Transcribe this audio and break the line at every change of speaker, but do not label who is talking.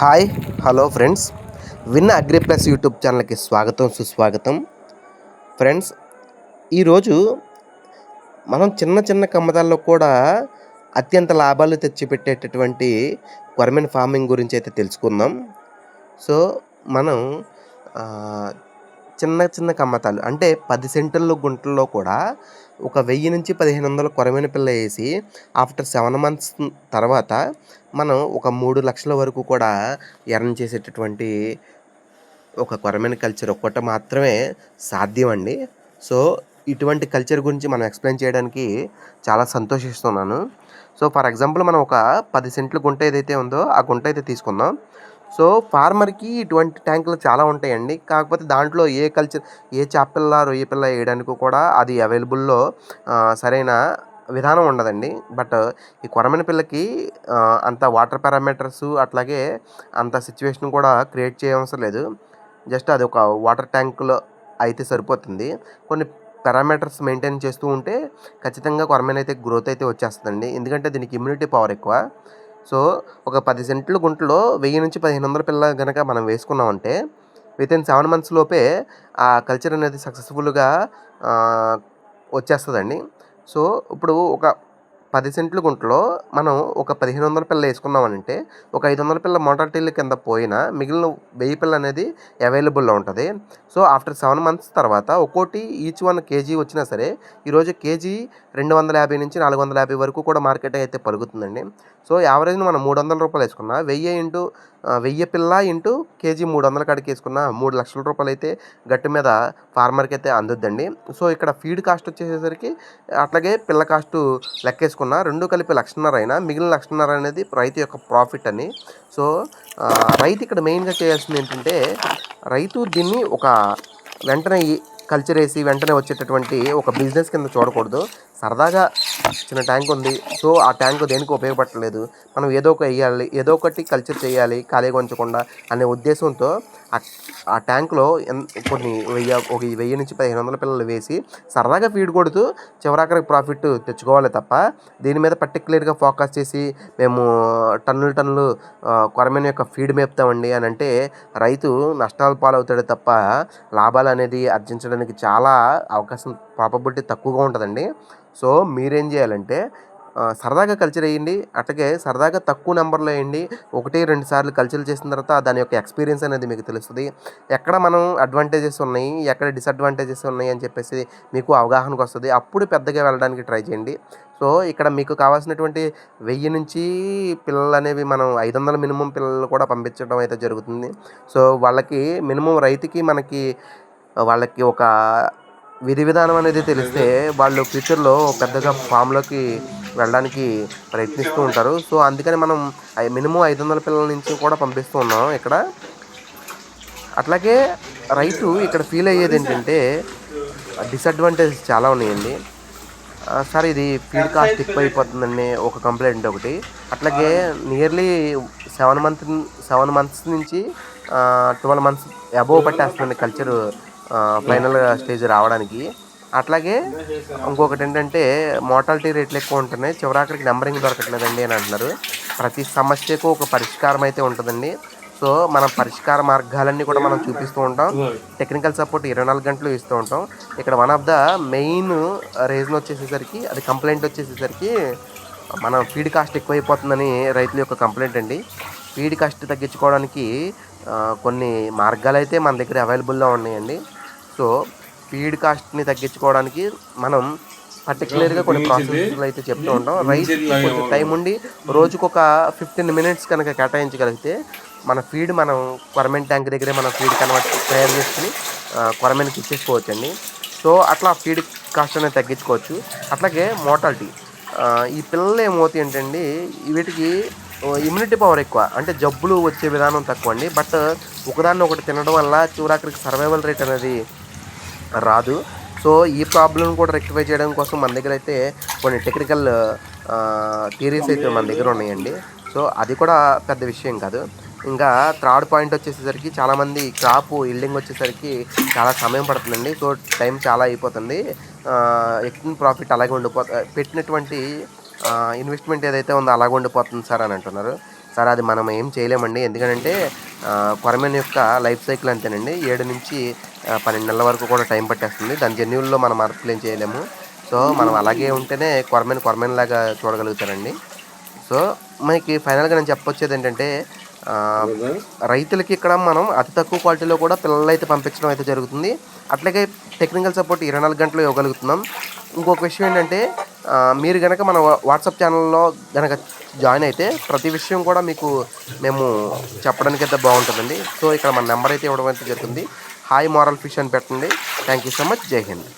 Hi hello friends. విన్న agri plus YouTube ఛానల్కి స్వాగతం సుస్వాగతం. ఫ్రెండ్స్ ఈరోజు మనం చిన్న చిన్న కమ్మదాల్లో కూడా అత్యంత లాభాలు తెచ్చిపెట్టేటటువంటి కొరమెన్ ఫార్మింగ్ గురించి అయితే తెలుసుకుందాం. సో మనం చిన్న చిన్న కమ్మతాలు. అంటే పది సెంటుల్లో గుంటల్లో కూడా ఒక వెయ్యి నుంచి పదిహేను వందల కొరమైన పిల్ల వేసి ఆఫ్టర్ సెవెన్ మంత్స్ తర్వాత మనం ఒక మూడు లక్షల వరకు కూడా ఎర్న్ చేసేటటువంటి ఒక కొరమైన కల్చర్ ఒక్కటి మాత్రమే సాధ్యం అండి సో ఇటువంటి కల్చర్ గురించి మనం ఎక్స్ప్లెయిన్ చేయడానికి చాలా సంతోషిస్తున్నాను. సో ఫర్ ఎగ్జాంపుల్ మనం ఒక పది సెంట్ల గుంట ఏదైతే ఉందో ఆ గుంట అయితే తీసుకుందాం. సో ఫార్మర్కి ఇటువంటి ట్యాంకులు చాలా ఉంటాయండి. కాకపోతే దాంట్లో ఏ కల్చర్ ఏ చేపపిల్ల రొయ్య పిల్ల వేయడానికి కూడా అది అవైలబుల్లో సరైన విధానం ఉండదండి. బట్ ఈ కొరమైన పిల్లకి అంత వాటర్ పారామీటర్స్ అట్లాగే అంత సిచ్యువేషన్ కూడా క్రియేట్ చేయవసరం లేదు. జస్ట్ అది ఒక వాటర్ ట్యాంకులో అయితే సరిపోతుంది. కొన్ని పారామీటర్స్ మెయింటైన్ చేస్తూ ఉంటే ఖచ్చితంగా కొరమైన అయితే గ్రోత్ అయితే వచ్చేస్తుందండి. ఎందుకంటే దీనికి ఇమ్యూనిటీ పవర్ ఎక్కువ. సో ఒక పది సెంట్లు గుంటలో వెయ్యి నుంచి పదిహేను వందల పిల్ల కనుక మనం వేసుకున్నామంటే విత్ ఇన్ సెవెన్ మంత్స్ లోపే ఆ కల్చర్ అనేది సక్సెస్ఫుల్గా వచ్చేస్తుందండి. సో ఇప్పుడు ఒక పది సెంట్ల గుంటలో మనం ఒక పదిహేను వందల పిల్ల వేసుకున్నామనంటే ఒక ఐదు వందల పిల్ల మోటార్టీల కింద పోయినా మిగిలిన వెయ్యి పిల్ల అనేది అవైలబుల్లో ఉంటుంది. సో ఆఫ్టర్ సెవెన్ మంత్స్ తర్వాత ఒక్కోటి ఈచ్ వన్ కేజీ వచ్చినా సరే ఈరోజు కేజీ రెండు వందల యాభై నుంచి నాలుగు వందల యాభై వరకు కూడా మార్కెట్ అయితే పలుకుతుందండి. సో యావరేజ్ మనం మూడు వందల రూపాయలు వేసుకున్నా వెయ్యి ఇంటూ వెయ్యి పిల్ల ఇంటూ కేజీ మూడు వందల కాడికి వేసుకున్న మూడు లక్షల రూపాయలు అయితే గట్టి మీద ఫార్మర్కి అయితే అందుద్దండి. సో ఇక్కడ ఫీడ్ కాస్ట్ వచ్చేసరికి అట్లాగే పిల్ల కాస్ట్ లెక్కేసుకున్నాం రెండు కలిపి లక్షన్నర అయినా మిగిలిన లక్షన్నర అనేది రైతు యొక్క ప్రాఫిట్ అని. సో రైతు ఇక్కడ మెయిన్గా చేయాల్సింది ఏంటంటే రైతు దీన్ని ఒక వెంటనే కల్చర్ వేసి వెంటనే వచ్చేటటువంటి ఒక బిజినెస్ కింద చూడకూడదు. సరదాగా చిన్న ట్యాంక్ ఉంది. సో ఆ ట్యాంక్ దేనికి ఉపయోగపడలేదు మనం ఏదో ఒక వేయాలి ఏదో ఒకటి కల్చర్ చేయాలి ఖాళీగా ఉంచకుండా అనే ఉద్దేశంతో ఆ- ట్యాంక్లో కొన్ని వెయ్యి ఒక వెయ్యి నుంచి పదిహేను వందల పిల్లలు వేసి సరదాగా ఫీడ్ కొడుతూ చివరాఖరికి ప్రాఫిట్ తెచ్చుకోవాలి తప్ప దీని మీద పర్టికులర్గా ఫోకస్ చేసి మేము టన్నులు టన్నులు కొరమైన యొక్క ఫీడ్ మేపుతామండి అని అంటే రైతు నష్టాలు పాలవుతాడు తప్ప లాభాలు అనేది ఆర్జించడానికి చాలా అవకాశం ప్రాబబిలిటీ తక్కువగా ఉంటుందండి. సో మీరేం చేయాలంటే సరదాగా కల్చర్ వేయండి అట్లాగే సరదాగా తక్కువ నెంబర్లో వేయండి ఒకటి రెండు సార్లు కల్చర్ చేసిన తర్వాత దాని యొక్క ఎక్స్పీరియన్స్ అనేది మీకు తెలుస్తుంది. ఎక్కడ మనం అడ్వాంటేజెస్ ఉన్నాయి ఎక్కడ డిసడ్వాంటేజెస్ ఉన్నాయి అని చెప్పేసి మీకు అవగాహనకు వస్తుంది. అప్పుడు పెద్దగా వెళ్ళడానికి ట్రై చేయండి. సో ఇక్కడ మీకు కావాల్సినటువంటి వెయ్యి నుంచి పిల్లలు అనేవి మనం ఐదు వందల మినిమం పిల్లలు కూడా పంపించడం అయితే జరుగుతుంది. సో వాళ్ళకి మినిమం రైతుకి మనకి వాళ్ళకి ఒక విధి విధానం అనేది తెలిస్తే వాళ్ళు ఫ్యూచర్లో పెద్దగా ఫామ్లోకి వెళ్ళడానికి ప్రయత్నిస్తూ ఉంటారు. సో అందుకని మనం మినిమం ఐదు వందల పిల్లల నుంచి కూడా పంపిస్తూ ఉన్నాం ఇక్కడ. అట్లాగే రైతు ఇక్కడ ఫీల్ అయ్యేది ఏంటంటే డిసడ్వాంటేజ్ చాలా ఉన్నాయండి. సార్ ఇది ఫీడ్ కాస్ట్ ఎక్కువ అయిపోతుందండి ఒక కంప్లైంట్ ఒకటి. అట్లాగే nearly seven month seven months నుంచి ట్వెల్వ్ మంత్స్ అబోవ్ పట్టేస్తుంది కల్చర్. ఫైనల్ స్టేజ్ రావడానికి. అట్లాగే ఇంకొకటి ఏంటంటే మోటాలిటీ రేట్లు ఎక్కువ ఉంటున్నాయి. చివరాఖరికి నెంబరింగ్ దొరకట్లేదండి అని అంటున్నారు. ప్రతి సమస్యకు ఒక పరిష్కారం అయితే ఉంటుందండి. సో మనం పరిష్కార మార్గాలన్నీ కూడా మనం చూపిస్తూ ఉంటాం. టెక్నికల్ సపోర్ట్ ఇరవై నాలుగు గంటలు ఇస్తూ ఉంటాం. ఇక్కడ one of the main reason వచ్చేసేసరికి అది కంప్లైంట్ వచ్చేసేసరికి మనం ఫీడ్ కాస్ట్ ఎక్కువైపోతుందని రైతుల యొక్క కంప్లైంట్ అండి. ఫీడ్ కాస్ట్ తగ్గించుకోవడానికి కొన్ని మార్గాలు అయితే మన దగ్గర అవైలబుల్లో ఉన్నాయండి. సో ఫీడ్ కాస్ట్ని తగ్గించుకోవడానికి మనం పర్టికులర్గా కొన్ని ప్రాసెస్లు అయితే చెప్తూ ఉంటాం. రైతుకి కొంచెం టైం ఉండి రోజుకు ఒక ఫిఫ్టీన్ మినిట్స్ కనుక కేటాయించగలిగితే మన ఫీడ్ మనం కొరమెంట్ ట్యాంక్ దగ్గరే మనం ఫీడ్ కన్వర్ట్ తయారు చేసుకుని కొరమెంట్కి ఇచ్చేసుకోవచ్చు అండి సో అట్లా ఫీడ్ కాస్ట్ అనేది తగ్గించుకోవచ్చు. అట్లాగే మోటాలిటీ ఈ పిల్లలు ఏమవుతాయి ఏంటండి వీటికి ఇమ్యూనిటీ పవర్ ఎక్కువ. అంటే జబ్బులు వచ్చే విధానం తక్కువ అండి బట్ ఒకదాన్ని ఒకటి తినడం వల్ల చివరాఖరికి సర్వైవల్ రేట్ అనేది రాదు. సో ఈ ప్రాబ్లం కూడా రెక్టిఫై చేయడం కోసం మన దగ్గర అయితే కొన్ని టెక్నికల్ థీరీస్ అయితే మన దగ్గర ఉన్నాయండి. సో అది కూడా పెద్ద విషయం కాదు. ఇంకా థర్డ్ పాయింట్ వచ్చేసరికి చాలామంది క్రాప్ ఇల్డింగ్ వచ్చేసరికి చాలా సమయం పడుతుందండి. సో టైం చాలా అయిపోతుంది. ఎక్కువ ప్రాఫిట్ అలాగే ఉండిపో పెట్టినటువంటి ఇన్వెస్ట్మెంట్ ఏదైతే ఉందో అలాగే ఉండిపోతుంది సార్ అని అంటున్నారు. సార్ అది మనం ఏం చేయలేమండి. ఎందుకంటే కొరమేన్ యొక్క లైఫ్ సైకిల్ అంతేనండి. ఏడు నుంచి పన్నెండు నెలల వరకు కూడా టైం పట్టేస్తుంది. దాని జన్యువుల్లో మనం మార్పులు ఏం చేయలేము. సో మనం అలాగే ఉంటేనే కొరమైన కొరమైన లాగా చూడగలుగుతారండి. సో మనకి ఫైనల్గా నేను చెప్పొచ్చేది ఏంటంటే రైతులకి ఇక్కడ మనం అతి తక్కువ క్వాలిటీలో కూడా పిల్లలు అయితే పంపించడం అయితే జరుగుతుంది. అట్లాగే టెక్నికల్ సపోర్ట్ ఇరవై నాలుగు గంటలు ఇవ్వగలుగుతున్నాం. ఇంకొక విషయం ఏంటంటే మీరు కనుక మన వాట్సాప్ ఛానల్లో కనుక జాయిన్ అయితే ప్రతి విషయం కూడా మీకు మేము చెప్పడానికి అయితే బాగుంటుందండి. సో ఇక్కడ మన నెంబర్ అయితే ఇవ్వడం అయితే జరుగుతుంది. హాయ్ మారల్ ఫిష్ అని పెట్టండి. Thank you so much. Jai Hind.